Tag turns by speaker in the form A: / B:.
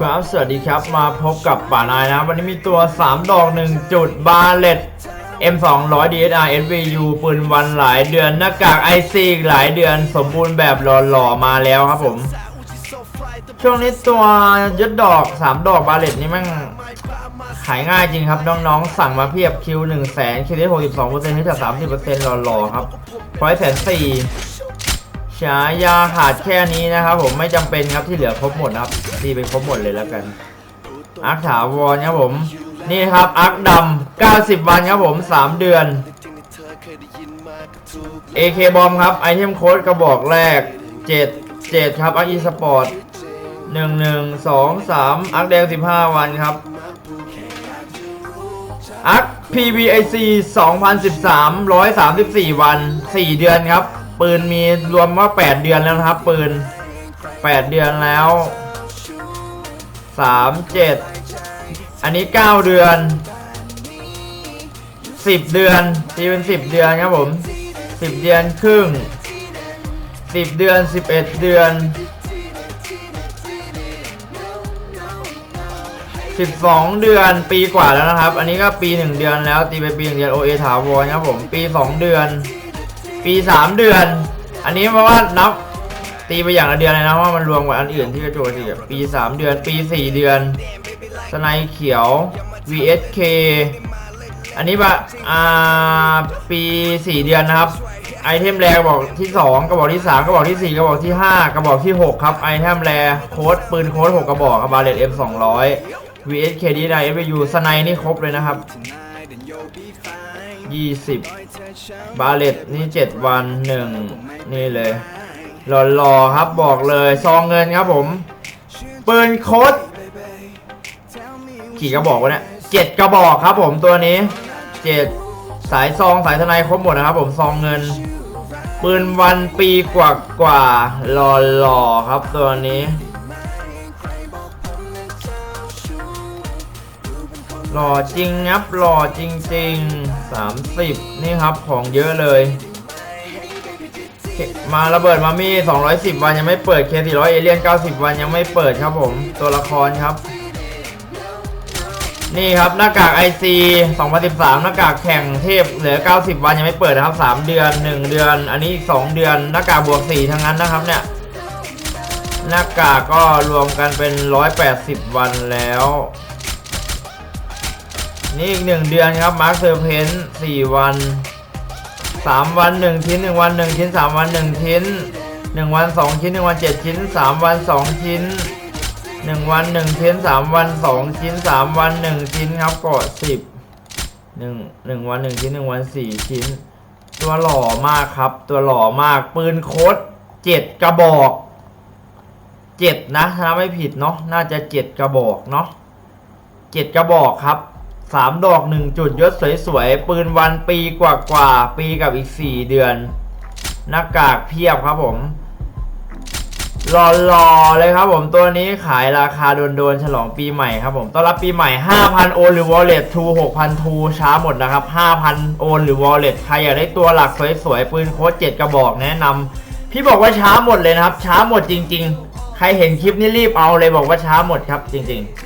A: ครับ สวัสดีครับ มาพบกับป่านายนะ วันนี้มีตัว 3 ดอก 1 จุด บาเลต M200 DSR SVU ปืนวันหลายเดือน หน้ากาก IC อีกหลายเดือน สมบูรณ์แบบหล่อๆ มาแล้วครับผม ช่วงนี้ตัวยึดดอก 3 ดอกบาเลตนี่แม่งขายง่ายจริงครับ น้องๆ สั่งมาเพียบคิว1 0 0 0 0 0คิวได้62%ให้จาก30%หล่อๆ ครับพอยแสนสี่ ฉายาขาดแค่นี้นะครับผมไม่จำเป็นครับที่เหลือครบหมดครับตีไปครบหมดเลยแล้วกันอาร์คถาวรครับผม นี่ครับอาร์คดำ90 วันครับผม 3 เดือน AK บอมครับไอเทมโค้ดกระบอกแรก 7 7 ครับอาร์คอีสปอร์ต1 1 2 3อาร์คแดง 15 วันครับอาร์ค PVIC 2013 134 วัน 4 เดือนครับ ปืนมีรวมว่า 8 เดือนแล้วนะครับ ปืน 8 เดือนแล้วสามเจ็ดอันนี้เก้าเดือนสิบเดือนตีเป็นสิบเดือนครับผมสิบเดือนครึ่งสิบเดือนสิบเอ็ดเดือนสิบสองเดือนปีกว่าแล้วนะครับ อันนี้ก็ปีหนึ่งเดือนแล้วตีไปปีหนึ่งเดือนโอเอถาวรครับผม ปีสองเดือน ปีสามเดือน อันนี้เพราะว่านับตีไปอย่างละเดือนเลยนะว่ามันรวมกับอันอื่นที่กระโจนสิปี3เดือน ปี4เดือนสไนเขียว VSK อันนี้ปะอ่าปี4เดือนนะครับ ไอเทมแรกระบอกที่2กระบอกที่3กระบอกที่4กระบอกที่5กระบอกที่6ครับไอเทมแรโค้ดปืนโค้ด6กระบอกกับบาเลต M 200 VSK ดีได FU สไนนี่ครบเลยนะครับ 20บาเลตนี่7วัน1นี่เลยหล่อๆครับบอกเลยซองเงินครับผมปืนโคดกี่กระบอกวะเนี่ยเจ็ดกระบอกครับผมตัวนี้เจ็ดสายซองสายทนายครบหมดนะครับผมซองเงิน ปืนวันปีกว่ากว่าหล่อๆครับตัวนี้ หล่อจริงครับหล่อจริงๆ 30 นี่ครับของเยอะเลย มาระเบิดมามี่210 วันยังไม่เปิด K400 เอเลียน90 วันยังไม่เปิดครับผมตัวละครครับ นี่ครับหน้ากาก IC 2013 หน้ากากแข่งเทพเหลือ 90 วันยังไม่เปิดนะครับ 3 เดือน 1 เดือน อันนี้อีก 2 เดือนหน้ากากบวก 4 ทั้งนั้นนะครับเนี่ยหน้ากากก็รวมกันเป็น 180 วันแล้ว นี่อีก1เดือนครับมาร์คเซอร์เพน4วันสามวันหนึ่งชิ้นหนึ่งวันหนึ่งชิ้นสามวันหนึ่งชิ้นหนึ่งวันสองชิ้นหนึ่งวันเจ็ดชิ้นสามวันสองชิ้นหนึ่งวันหนึ่งชิ้นสามวันสองชิ้นสามวันหนึ่งชิ้นครับกดสิบหนึ่งหนึ่งวันหนึ่งชิ้นหนึ่งวันสี่ชิ้น ตัวหล่อมากครับ ตัวหล่อมากปืนโคดเจ็ดกระบอกเจ็ดนะถ้าไม่ผิดเนาะน่าจะเจ็ดกระบอกเนาะเจ็ดกระบอกครับ สามดอกหนึ่งจุดยศสวยๆ ปืนวันปีกว่าๆ ปีกับอีกสี่เดือน หน้ากากเพียบครับผมหล่อๆเลยครับผมตัวนี้ขายราคาโดนๆ ฉลองปีใหม่ครับผมต้อนรับปีใหม่ 5,000 โอนหรือ wallet ทู6,000ทูช้าหมดนะครับ 5,000 โอนหรือ wallet ใครอยากได้ตัวหลักสวยๆ ปืนโค้ด7กระบอกแนะนำพี่บอกว่าช้าหมดเลยนะครับ ช้าหมดจริง ๆ ใครเห็นคลิปนี้รีบเอาเลยบอกว่าช้าหมดครับจริง ๆ